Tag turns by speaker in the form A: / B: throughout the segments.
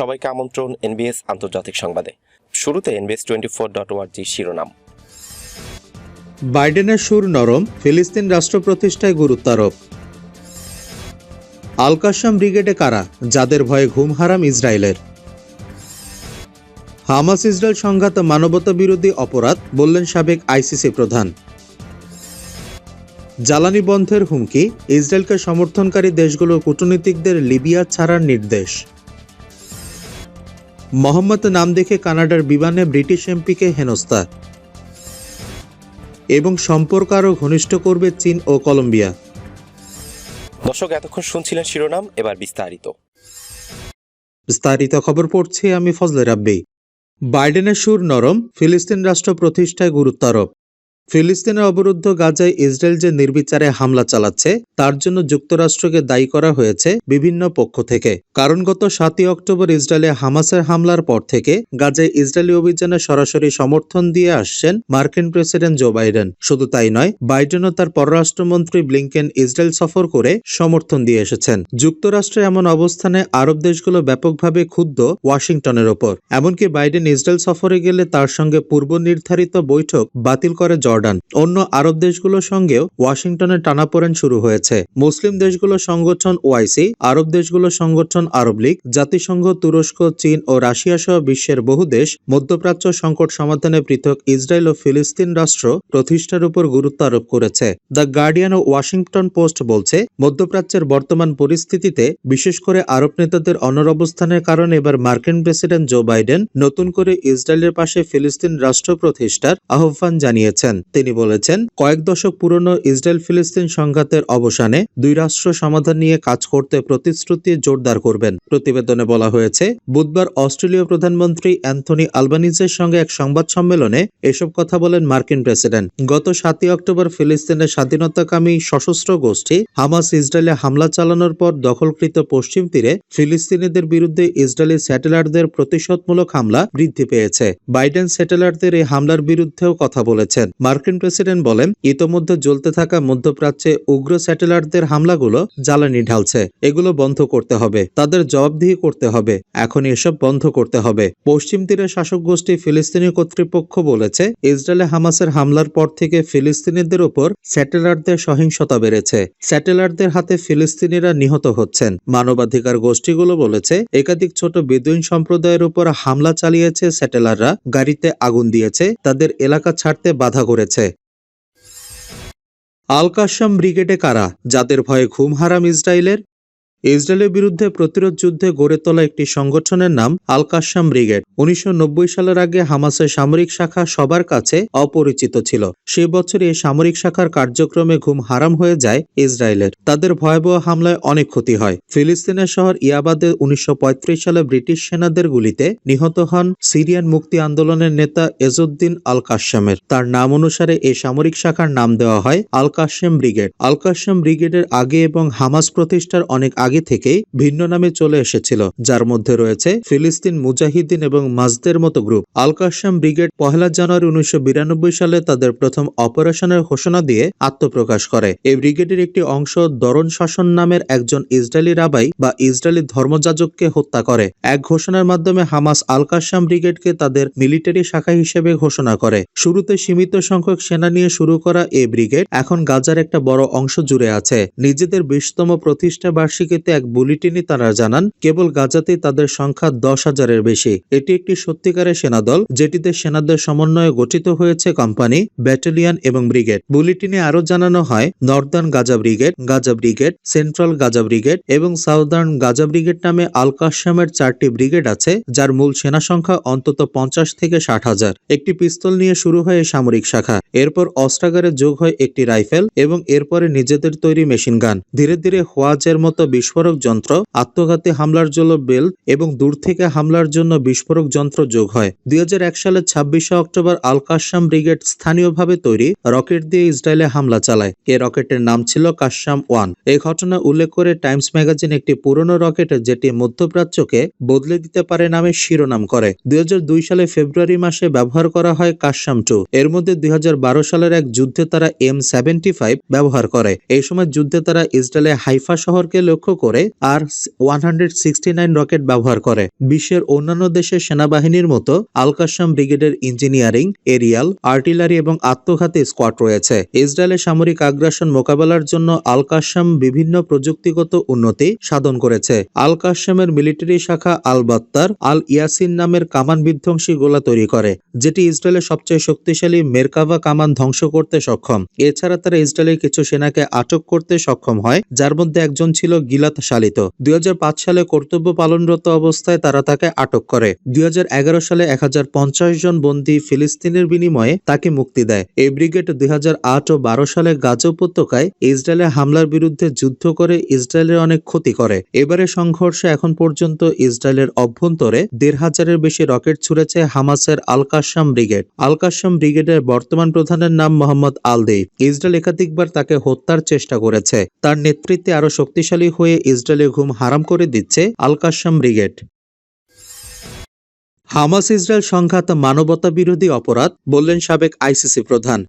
A: সবাইকে আমন্ত্রণ এনবিএস আন্তর্জাতিক সংবাদে। শুরুতে এনবিএস টোয়েন্টি ফোর ডট ওয়ার্জি শিরোনাম।
B: বাইডেনের সুর নরম, ফিলিস্তিন রাষ্ট্র প্রতিষ্ঠায় গুরুত্ব আরোপ আল কাসাম ব্রিগেডে কারা, যাদের ভয়ে ঘুম হারাম ইসরায়েলের? হামাস ইসরায়েল সংঘাত মানবতা বিরোধী অপরাধ, বললেন সাবেক আইসিসি প্রধান। জ্বালানি বন্ধের হুমকি, ইসরায়েলকে সমর্থনকারী দেশগুলোর কূটনীতিকদের লিবিয়া ছাড়ার নির্দেশ। মোহাম্মদ নাম দেখে কানাডার বিমানে ব্রিটিশ এমপিকে হেনস্থা। এবং সম্পর্ক আরও ঘনিষ্ঠ করবে চীন ও কলম্বিয়া।
A: দর্শক এতক্ষণ শুনছিলেন শিরোনাম এবার বিস্তারিত।
B: বিস্তারিত খবর পড়ছি আমি ফজলে রাব্বি। বাইডেনের সুর নরম ফিলিস্তিন রাষ্ট্র প্রতিষ্ঠায় গুরুত্ব আরোপ ফিলিস্তিনের অবরুদ্ধ গাজায় ইসরায়েল যে নির্বিচারে হামলা চালাচ্ছে, তার জন্য যুক্তরাষ্ট্রকে দায়ী করা হয়েছে বিভিন্ন পক্ষ থেকে। কারণ গত সাতই অক্টোবর ইসরায়েলে হামাসের হামলার পর থেকে গাজায় ইসরায়েলি অভিযানে সরাসরি সমর্থন দিয়ে আসছেন মার্কিন প্রেসিডেন্ট জো বাইডেন। শুধু তাই নয়, বাইডেনও তার পররাষ্ট্রমন্ত্রী ব্লিংকেন ইসরায়েল সফর করে সমর্থন দিয়ে এসেছেন। যুক্তরাষ্ট্রের এমন অবস্থানে আরব দেশগুলো ব্যাপকভাবে ক্ষুব্ধ ওয়াশিংটনের ওপর। এমনকি বাইডেন ইসরায়েল সফরে গেলে তার সঙ্গে পূর্ব নির্ধারিত বৈঠক বাতিল করে জর্ডান। অন্য আরব দেশগুলোর সঙ্গেও ওয়াশিংটনের টানাপোড়েন শুরু হয়েছে। মুসলিম দেশগুলোর সংগঠন ওআইসি আরব দেশগুলোর সংগঠন আরব লীগ, জাতিসংঘ, তুরস্ক, চীন ও রাশিয়া সহ বিশ্বের বহু দেশ মধ্যপ্রাচ্য সংকট সমাধানে পৃথক ইসরায়েল ও ফিলিস্তিন রাষ্ট্র প্রতিষ্ঠার উপর গুরুত্ব আরোপ করেছে। দ্য গার্ডিয়ান ও ওয়াশিংটন পোস্ট বলছে, মধ্যপ্রাচ্যের বর্তমান পরিস্থিতিতে বিশেষ করে আরব নেতাদের অনর অবস্থানের কারণে এবার মার্কিন প্রেসিডেন্ট জো বাইডেন নতুন করে ইসরায়েলের পাশে ফিলিস্তিন রাষ্ট্র প্রতিষ্ঠার আহ্বান জানিয়েছেন। তিনি বলেছেন, কয়েক দশক পুরনো ইসরায়েল ফিলিস্তিন সংঘাতের অবসানে দুই রাষ্ট্র সমাধান নিয়ে কাজ করতে প্রতিশ্রুতি জোরদার করবেন। প্রতিবেদনে বলা হয়েছে, বুধবার অস্ট্রেলীয় প্রধানমন্ত্রী অ্যান্থনি আলবানিজের সঙ্গে এক সংবাদ সম্মেলনে এসব কথা বলেন মার্কিন প্রেসিডেন্ট। গত সাতই অক্টোবর ফিলিস্তিনের স্বাধীনতাকামী সশস্ত্র গোষ্ঠী হামাস ইসরায়েলে হামলা চালানোর পর দখলকৃত পশ্চিম তীরে ফিলিস্তিনিদের বিরুদ্ধে ইসরায়েলি স্যাটেলাইটদের প্রতিশোধমূলক হামলা বৃদ্ধি পেয়েছে। বাইডেন স্যাটেলাইটদের এই হামলার বিরুদ্ধেও কথা বলেছেন। মার্কিন প্রেসিডেন্ট বলেন, ইতোমধ্যে জ্বলতে থাকা মধ্যপ্রাচ্যে উগ্র স্যাটেলাইটদের হামলাগুলো জ্বালানি ঢালছে। এগুলো বন্ধ করতে হবে। তাদের জবাবদিহি করতে হবে। এখন এসব বন্ধ করতে হবে। পশ্চিম তীরের শাসক গোষ্ঠী ফিলিস্তিনি কর্তৃপক্ষ বলেছে, ইসরায়েলে হামাসের হামলার পর থেকে ফিলিস্তিনিদের উপর স্যাটেলাইটদের সহিংসতা বেড়েছে। স্যাটেলাইটদের হাতে ফিলিস্তিনিরা নিহত হচ্ছেন। মানবাধিকার গোষ্ঠীগুলো বলেছে, একাধিক ছোট বেদুইন সম্প্রদায়ের উপর হামলা চালিয়েছে স্যাটেলাররা। গাড়িতে আগুন দিয়েছে। তাদের এলাকা ছাড়তে বাধা করেছে। আল ব্রিগেডে কারা? যাদের ভয়ে ঘুম হারাম ইসরায়েলের? ইসরায়েলের বিরুদ্ধে প্রতিরোধ যুদ্ধে গড়ে তোলা একটি সংগঠনের নাম আল কাসাম ব্রিগেড। উনিশশো নব্বই সালের আগে হামাসের সামরিক শাখা সবার কাছে অপরিচিত ছিল। সে বছর এই সামরিক শাখার কার্যক্রমে ঘুম হারাম হয়ে যায় ইসরায়েলের। তাদের ভয়াবহ হামলায় অনেক ক্ষতি হয়। ফিলিস্তিনের শহর ইয়াবাদে উনিশশো সালে ব্রিটিশ সেনাদের গুলিতে নিহত হন সিরিয়ান মুক্তি আন্দোলনের নেতা এজউদ্দিন আল কাশ্যামের তার নাম অনুসারে এই সামরিক শাখার নাম দেওয়া হয় Al Qassam brigade. Al Qassam ব্রিগেডের আগে এবং হামাস প্রতিষ্ঠার অনেক আগে থেকেই ভিন্ন নামে চলে এসেছিল, যার মধ্যে রয়েছে ফিলিস্তিন মুজাহিদিন এবং মাজদের মতো গ্রুপ। আল ব্রিগেড পহেলা জানুয়ারি উনিশশো বিরানব্বই সালে তাদের প্রথম অপারেশনের ঘোষণা দিয়ে আত্মপ্রকাশ করে। এই ব্রিগেডের একটি অংশ দরন শাসন নামের একজন ইসরায়েলি রাবাই বা ইসরায়েলি ধর্মযাজককে হত্যা করে। এক ঘোষণার মাধ্যমে হামাস আল কাসাম ব্রিগেডকে তাদের মিলিটারি শাখা হিসেবে ঘোষণা করে। শুরুতে সীমিত সংখ্যক সেনা নিয়ে শুরু করা এই ব্রিগেড এখন গাজার একটা বড় অংশ জুড়ে আছে। নিজেদের বিশতম প্রতিষ্ঠা বার্ষিকীতে এক বুলেটিনে তারা জানান, কেবল গাজাতেই তাদের সংখ্যা দশ হাজারের বেশি। এটি একটি সত্যিকারের সেনাদল, যেটিতে সেনাদের সমন্বয়ে গঠিত হয়েছে কোম্পানি, ব্যাটালিয়ন এবং ব্রিগেড। বুলেটিনে আরও জানানো হয়, northern Gaza brigade Gaza brigade, central Gaza brigade এবং সাউদার্ন গাজা ব্রিগেড নামে আল কাশ্যামের চারটি ব্রিগেড আছে, যার মূল সেনা সংখ্যা অন্তত পঞ্চাশ থেকে ষাট হাজার। একটি পিস্তল নিয়ে শুরু হয় সামরিক শাখা। এরপর অস্ত্রাগারে যোগ হয় একটি রাইফেল এবং এরপরে নিজেদের তৈরি মেশিন গান ধীরে ধীরে হোয়াজের মতো বিস্ফোরক যন্ত্র, আত্মঘাতী হামলার জন্য বেল এবং দূর থেকে হামলার জন্য বিস্ফোরক যন্ত্র যোগ হয়। দুই সালের ছাব্বিশে অক্টোবর আল কাশ্যাম ব্রিগেড স্থানীয়ভাবে তৈরি রকেট দিয়ে ইসরায়েলে হামলা চালায়। এই রকেটের নাম ছিল কাশ্যাম ওয়ান। এই ঘটনা উল্লেখ করে টাইমস ম্যাগাজিন একটি পুরনো রকেট যেটি মধ্যপ্রাচ্যকে বদলে দিতে পারে নামে শিরোনাম করে। দুই হাজার দুই সালে ফেব্রুয়ারি মাসে ব্যবহার করা হয় কাশ্যাম টু। এর মধ্যে দুই হাজার বারো সালের এক যুদ্ধে তারা এম সেভেন্টি ব্যবহার করে। এই সময় যুদ্ধে তারা ইসরায়েলের হাইফা শহরকে লক্ষ্য করে আর ওয়ান রকেট ব্যবহার করে। বিশ্বের অন্যান্য দেশের সেনাবাহিনীর মতো আলকাশাম ব্রিগেডের ইঞ্জিনিয়ারিং, এরিয়াল, আর্টিলারি এবং আত্মঘাতী স্কোয়াড রয়েছে। ইসরায়েলের সামরিক আগ্রাসন মোকাবেলার জন্য আল কাশাম বিভিন্ন প্রযুক্তিগত উন্নতি সাধন করেছে। আল কাশামের মিলিটারি শাখা আল বাত্তার আল ইয়াসিন নামের কামান বিধ্বংসী গোলা তৈরি করে, যেটি ইসরায়েলের সবচেয়ে শক্তিশালী মেরকাভা কামান ধ্বংস করতে সক্ষম। এছাড়া তারা ইসরায়েলের কিছু সেনাকে আটক করতে সক্ষম হয়, যার মধ্যে একজন ছিল গিলাত শালিত দুই সালে কর্তব্য পালনরত অবস্থায় তারা তাকে আটক করে। দুই সালে এক জন বন্দী ফিলিস্তিনের বিনিময়ে তাকে মুক্তি দেয়। এই ব্রিগেড দুই ও বারো সালে গাজা উপত্যকায় ইসরায়েলের হামলার বিরুদ্ধে যুদ্ধ করে ইসরায়েলের অনেক ক্ষতি করে। এবারে সংঘর্ষে এখন পর্যন্ত ইসরায়েলের অভ্যন্তরে দেড় হাজারের বেশি রকেট ছুড়েছে হামাসের আল কাশাম ব্রিগেড। আলকাশাম ব্রিগেডের বর্তমান প্রধানের নাম মোহাম্মদ আলদেই ইসরায়েল একাধিকবার তাকে হত্যার চেষ্টা করেছে। তার নেতৃত্বে আরও শক্তিশালী হয়ে ইসরায়েলের ঘুম হারাম করে দিচ্ছে আলকাশাম ব্রিগেড। হামাস ইসরায়েল সংঘাত মানবতা বিরোধী অপরাধ, বললেন সাবেক আইসিসি প্রধান।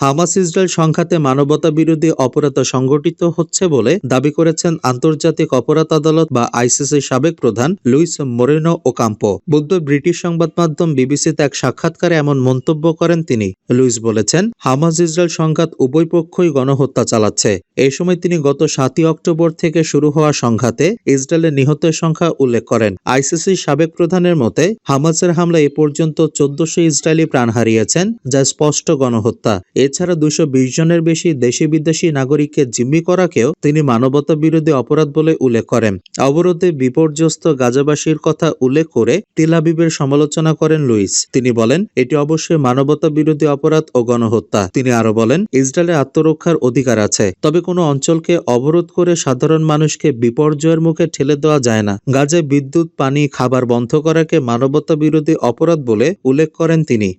B: হামাস ইসরায়েল সংঘাতে মানবতা বিরোধী অপরাধ সংগঠিত হচ্ছে বলে দাবি করেছেন আন্তর্জাতিক অপরাধ আদালত বা আইসিসির সাবেক প্রধান লুইস মোরেনো ওকাম্পো। বুদ্ধ ব্রিটিশ সংবাদ মাধ্যম বিবিসিতে এক সাক্ষাৎকারে এমন মন্তব্য করেন তিনি। লুইস বলেছেন, হামাস ইসরায়েল সংঘাত উভয় পক্ষই গণহত্যা চালাচ্ছে। এই সময় তিনি গত সাতই অক্টোবর থেকে শুরু হওয়া সংঘাতে ইসরায়েলের নিহতের সংখ্যা উল্লেখ করেন। আইসিসির সাবেক প্রধানের মতে, হামাসের হামলা এ পর্যন্ত চোদ্দশো ইসরায়েলি প্রাণ হারিয়েছেন, যা স্পষ্ট গণহত্যা। এছাড়া দুশো জনের বেশি দেশি বিদেশি নাগরিককে জিম্মি করাকেও তিনি মানবতা বিরোধী অপরাধ বলে উল্লেখ করেন। অবরোধে বিপর্যস্ত গাজাবাসীর কথা উল্লেখ করে তেলাবিবের সমালোচনা করেন লুইস। তিনি বলেন, এটি অবশ্যই মানবতা বিরোধী অপরাধ ও গণহত্যা। তিনি আরও বলেন ইসরায়েলের আত্মরক্ষার অধিকার আছে, তবে কোনো অঞ্চলকে অবরোধ করে সাধারণ মানুষকে বিপর্যয়ের মুখে ঠেলে দেওয়া যায় না। গাজায় বিদ্যুৎ, পানি, খাবার বন্ধ করাকে মানবতা বিরোধী অপরাধ বলে উল্লেখ করেন তিনি।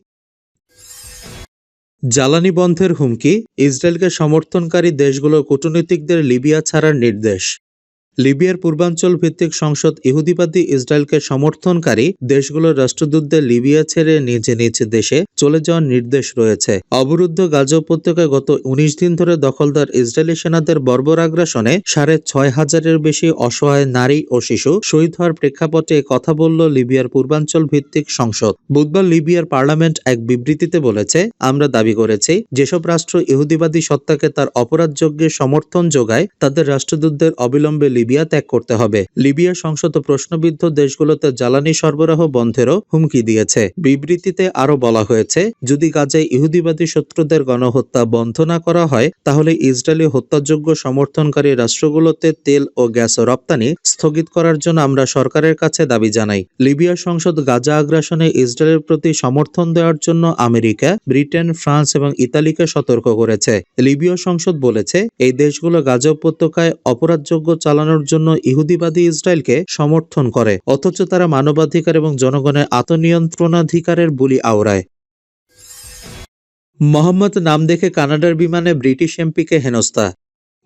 B: জ্বালানি বন্ধের হুমকি ইসরায়েলকে সমর্থনকারী দেশগুলোর কূটনীতিকদের লিবিয়া ছাড়ার নির্দেশ। লিবিয়ার পূর্বাঞ্চল ভিত্তিক সংসদ ইহুদিবাদী ইসরায়েলকে সমর্থনকারী দেশগুলোর রাষ্ট্রদূতদের লিবিয়া ছেড়ে নিজ নিজ দেশে চলে যাওয়ার নির্দেশ রয়েছে। অবরুদ্ধ গাজা উপত্যকায় গত উনিশ দিন ধরে দখলদার ইসরায়েলি সেনাদের বর্বর আগ্রাসনে সাড়ে ছয় হাজারের বেশি অসহায় নারী ও শিশু শহীদ হওয়ার প্রেক্ষাপটে কথা বলল লিবিয়ার পূর্বাঞ্চল ভিত্তিক সংসদ। বুধবার লিবিয়ার পার্লামেন্ট এক বিবৃতিতে বলেছে, আমরা দাবি করেছি, যেসব রাষ্ট্র ইহুদিবাদী সত্তাকে তার অপরাধযোগ্যের সমর্থন যোগায়, তাদের রাষ্ট্রদূতদের অবিলম্বে লিবিয়া ত্যাগ করতে হবে। লিবিয়া সংসদ প্রশ্নবিদ্ধ দেশগুলোতে জ্বালানি সরবরাহ বন্ধেরও হুমকি দিয়েছে। বিবৃতিতে আরও বলা হয়েছে, যদি গাজায় ইহুদিবাদী শত্রুদের গণহত্যা বন্ধ না করা হয়, তাহলে ইসরায়েলি হত্যাযোগ্য সমর্থনকারী রাষ্ট্রগুলোতে তেল ও গ্যাস রপ্তানি স্থগিত করার জন্য আমরা সরকারের কাছে দাবি জানাই। লিবিয়া সংসদ গাজা আগ্রাসনে ইসরায়েলের প্রতি সমর্থন দেওয়ার জন্য আমেরিকা, ব্রিটেন, ফ্রান্স এবং ইতালিকে সতর্ক করেছে। লিবীয় সংসদ বলেছে, এই দেশগুলো গাজা উপত্যকায় অপরাধযোগ্য চালানোর জন্য ইহুদিবাদী ইসরায়েলকে সমর্থন করে, অথচ তারা মানবাধিকার এবং জনগণের আত্মনিয়ন্ত্রণাধিকারের বুলি আওড়ায়। মোহাম্মদ নাম দেখে কানাডার বিমানে ব্রিটিশ এমপিকে হেনস্থা।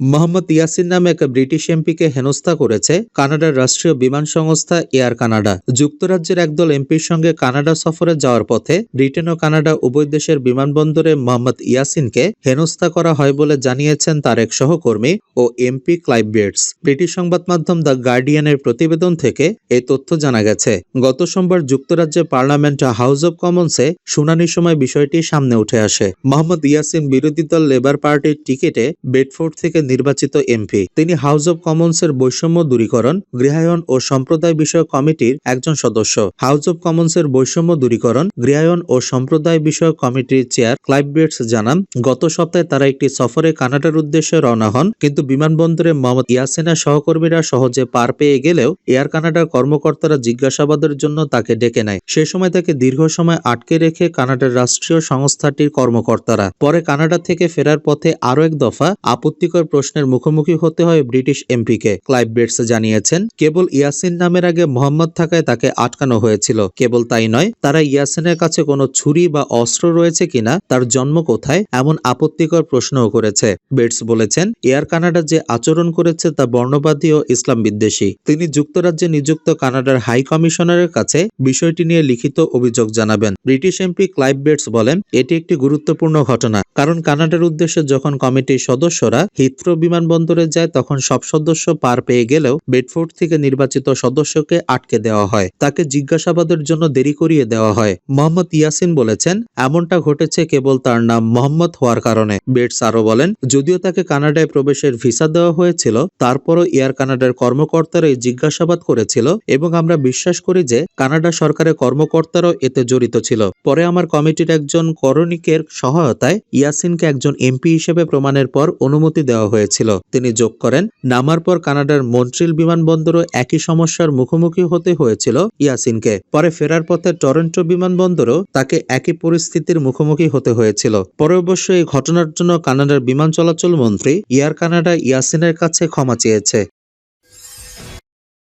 B: মোহাম্মদ ইয়াসিন নামে এক ব্রিটিশ এমপিকে হেনস্থা করেছে কানাডার রাষ্ট্রীয় বিমান সংস্থা এয়ার কানাডা। যুক্তরাজ্যের একদল এমপির সঙ্গে কানাডা সফরে যাওয়ার পথে ব্রিটেন ও কানাডা উভয় দেশের বিমানবন্দরে মোহাম্মদ ইয়াসিনকে হেনস্থা করা হয় বলে জানিয়েছেন তার এক সহকর্মী ও এমপি ক্লাইভ বেটস ব্রিটিশ সংবাদ মাধ্যম দ্য গার্ডিয়ানের প্রতিবেদন থেকে এই তথ্য জানা গেছে। গত সোমবার যুক্তরাজ্যের পার্লামেন্ট হাউস অব কমন্সে শুনানির সময় বিষয়টি সামনে উঠে আসে। মোহাম্মদ ইয়াসিন বিরোধী দল লেবার পার্টির টিকিটে বেডফোর্ড থেকে নির্বাচিত এমপি। তিনি হাউস অব কমন্সের বৈষম্য দূরীকরণ, গৃহায়ন ও সম্প্রদায় বিষয়ক কমিটির একজন সদস্য। হাউস অব কমন্সের বৈষম্য দূরীকরণ, গৃহায়ন ও সম্প্রদায় বিষয়ক কমিটির চেয়ার ক্লাইভ বেটস জানান, গত সপ্তাহে তারা একটি সফরে কানাডার উদ্দেশ্যে রওনা হন, কিন্তু বিমানবন্দরে মোহাম্মদ ইয়াসিনের সহকর্মীরা সহজে পার পেয়ে গেলেও এয়ার কানাডার কর্মকর্তারা জিজ্ঞাসাবাদের জন্য তাকে ডেকে নেয়। সে সময় তাকে দীর্ঘ সময় আটকে রেখে কানাডার রাষ্ট্রীয় সংস্থাটির কর্মকর্তারা। পরে কানাডা থেকে ফেরার পথে আরও এক দফা আপত্তিকর প্রশ্নের মুখোমুখি হতে হয় ব্রিটিশ এমপিকে। ক্লাইভ বেটস জানিয়েছেন, কেবল ইয়াসিন নামের আগে মোহাম্মদ থাকায় তাকে আটকানো হয়েছিল। কেবল তাই নয়, তারা ইয়াসিনের কাছে কোনো ছুরি বা অস্ত্র রয়েছে কিনা, তার জন্ম কোথায়, এমন আপত্তিকর প্রশ্নও করেছে। বেটস বলেছেন, এয়ার কানাডা যে আচরণ করেছে তা বর্ণবাদী ও ইসলাম বিদ্বেষী। তিনি যুক্তরাজ্যে নিযুক্ত কানাডার হাই কমিশনারের কাছে বিষয়টি নিয়ে লিখিত অভিযোগ জানাবেন। ব্রিটিশ এমপি ক্লাইভ বেটস বলেন, এটি একটি গুরুত্বপূর্ণ ঘটনা, কারণ কানাডার উদ্দেশ্যে যখন কমিটির সদস্যরা হিথ্রো হিথ্রো বিমানবন্দরে যায়, তখন সব সদস্য পার পেয়ে গেলেও বেডফোর্ড থেকে নির্বাচিত সদস্যকে আটকে দেওয়া হয়। তাকে জিজ্ঞাসাবাদের জন্য দেরি করিয়ে দেওয়া হয়। মোহাম্মদ ইয়াসিন বলেছেন, এমনটা ঘটেছে কেবল তার নাম মোহাম্মদ হওয়ার কারণে। বেটস আরও বলেন, যদিও তাকে কানাডায় প্রবেশের ভিসা দেওয়া হয়েছিল, তারপরও এয়ার কানাডার কর্মকর্তারাই জিজ্ঞাসাবাদ করেছিল এবং আমরা বিশ্বাস করি যে কানাডা সরকারের কর্মকর্তারাও এতে জড়িত ছিল। পরে আমার কমিটির একজন করণিকের সহায়তায় ইয়াসিনকে একজন এমপি হিসেবে প্রমাণের পর অনুমতি দেওয়া হয়েছিল। তিনি যোগ করেন। নামার পর কানাডার মন্ট্রিল বিমানবন্দরও একই সমস্যার মুখোমুখি হতে হয়েছিল ইয়াসিনকে। পরে ফেরার পথে টরন্টো বিমানবন্দরও তাকে একই পরিস্থিতির মুখোমুখি হতে হয়েছিল। পরে অবশ্য এই ঘটনার জন্য কানাডার বিমান চলাচল মন্ত্রী এয়ার কানাডা ইয়াসিনের কাছে ক্ষমা চেয়েছে।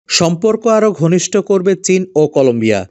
B: সম্পর্ক আরও ঘনিষ্ঠ করবে চীন ও কলম্বিয়া।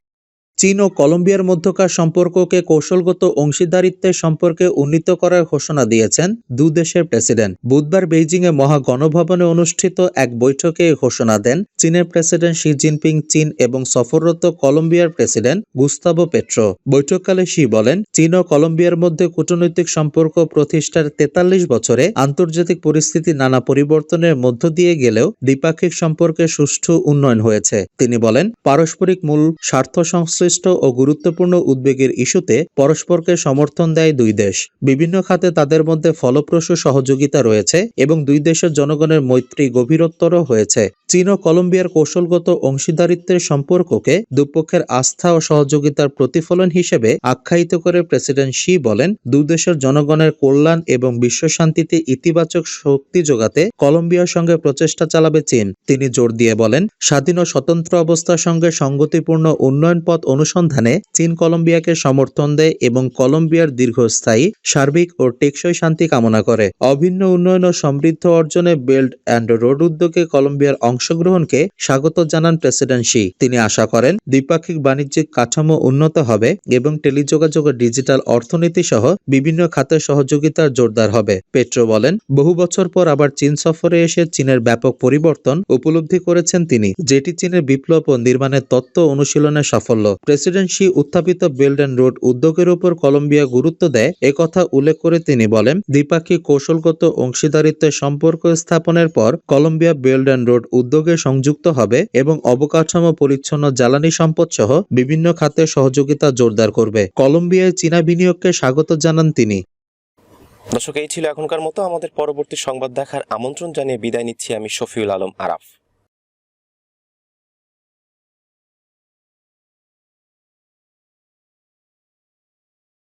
B: চীন ও কলম্বিয়ার মধ্যকার সম্পর্ককে কৌশলগত অংশীদারিত্বের সম্পর্কে উন্নীত করার ঘোষণা দিয়েছেন দু দেশের প্রেসিডেন্ট। বুধবার বেইজিংয়ে মহা গণভবনে অনুষ্ঠিত এক বৈঠকে ঘোষণা দেন চীনের প্রেসিডেন্ট শি জিনপিং, চীন এবং সফররত কলম্বিয়ার প্রেসিডেন্ট গুস্তাবো পেট্রো। বৈঠককালে শি বলেন, চীন ও কলম্বিয়ার মধ্যে কূটনৈতিক সম্পর্ক প্রতিষ্ঠার তেতাল্লিশ বছরে আন্তর্জাতিক পরিস্থিতি নানা পরিবর্তনের মধ্য দিয়ে গেলেও দ্বিপাক্ষিক সম্পর্কে সুষ্ঠু উন্নয়ন হয়েছে। তিনি বলেন, পারস্পরিক মূল স্বার্থ সংশ্লিষ্ট ও গুরুত্বপূর্ণ উদ্বেগের ইস্যুতে পরস্পরকে সমর্থন দেয় দুই দেশ। বিভিন্ন খাতে তাদের মধ্যে ফলপ্রসূ সহযোগিতা রয়েছে এবং দুই দেশের জনগণের মৈত্রী গভীরতর হয়েছে। চীন ও কলম্বিয়ার কৌশলগত অংশীদারিত্বের সম্পর্ককে দুপক্ষের আস্থা ও সহযোগিতার প্রতিফলন হিসেবে আখ্যায়িত করে প্রেসিডেন্ট শি বলেন দুই দেশের জনগণের কল্যাণ এবং বিশ্বশান্তিতে ইতিবাচক শক্তি যোগাতে কলম্বিয়ার সঙ্গে প্রচেষ্টা চালাবে চীন। তিনি জোর দিয়ে বলেন, স্বাধীন ও স্বতন্ত্র অবস্থার সঙ্গে সঙ্গতিপূর্ণ উন্নয়ন পথ অনুসন্ধানে চীন কলম্বিয়াকে সমর্থন দেয় এবং কলম্বিয়ার দীর্ঘস্থায়ী, সার্বিক ও টেকসই শান্তি কামনা করে। অভিন্ন উন্নয়ন ও সমৃদ্ধ অর্জনে বেল্ট অ্যান্ড রোড উদ্যোগে কলম্বিয়ার অংশগ্রহণকে স্বাগত জানান প্রেসিডেন্ট শি। তিনি আশা করেন, দ্বিপাক্ষিক বাণিজ্যিক কাঠামো উন্নত হবে এবং টেলিযোগাযোগ ডিজিটাল অর্থনীতি সহ বিভিন্ন খাতে সহযোগিতার জোরদার হবে। পেট্রো বলেন, বহু বছর পর আবার চীন সফরে এসে চীনের ব্যাপক পরিবর্তন উপলব্ধি করেছেন তিনি, যেটি চীনের বিপ্লব ও নির্মাণের তত্ত্ব অনুশীলনের সাফল্য। প্রেসিডেন্ট শি উত্থাপিত বেল্ট অ্যান্ড রোড উদ্যোগের উপর কলম্বিয়া গুরুত্ব দেয় একথা উল্লেখ করে তিনি বলেন, দ্বিপাক্ষিক কৌশলগত অংশীদারিত্বের সম্পর্ক স্থাপনের পর কলম্বিয়া বেল্ট অ্যান্ড রোড উদ্যোগে সংযুক্ত হবে এবং অবকাঠামো পরিচ্ছন্ন জ্বালানি সম্পদ সহ বিভিন্ন খাতে সহযোগিতা জোরদার করবে। কলম্বিয়ায় চীনা বিনিয়োগকে স্বাগত জানান তিনি।
A: দর্শক, এই ছিল এখনকার মতো। আমাদের পরবর্তী সংবাদ দেখার আমন্ত্রণ জানিয়ে বিদায় নিচ্ছি আমি শফিউল আলম আরাফ।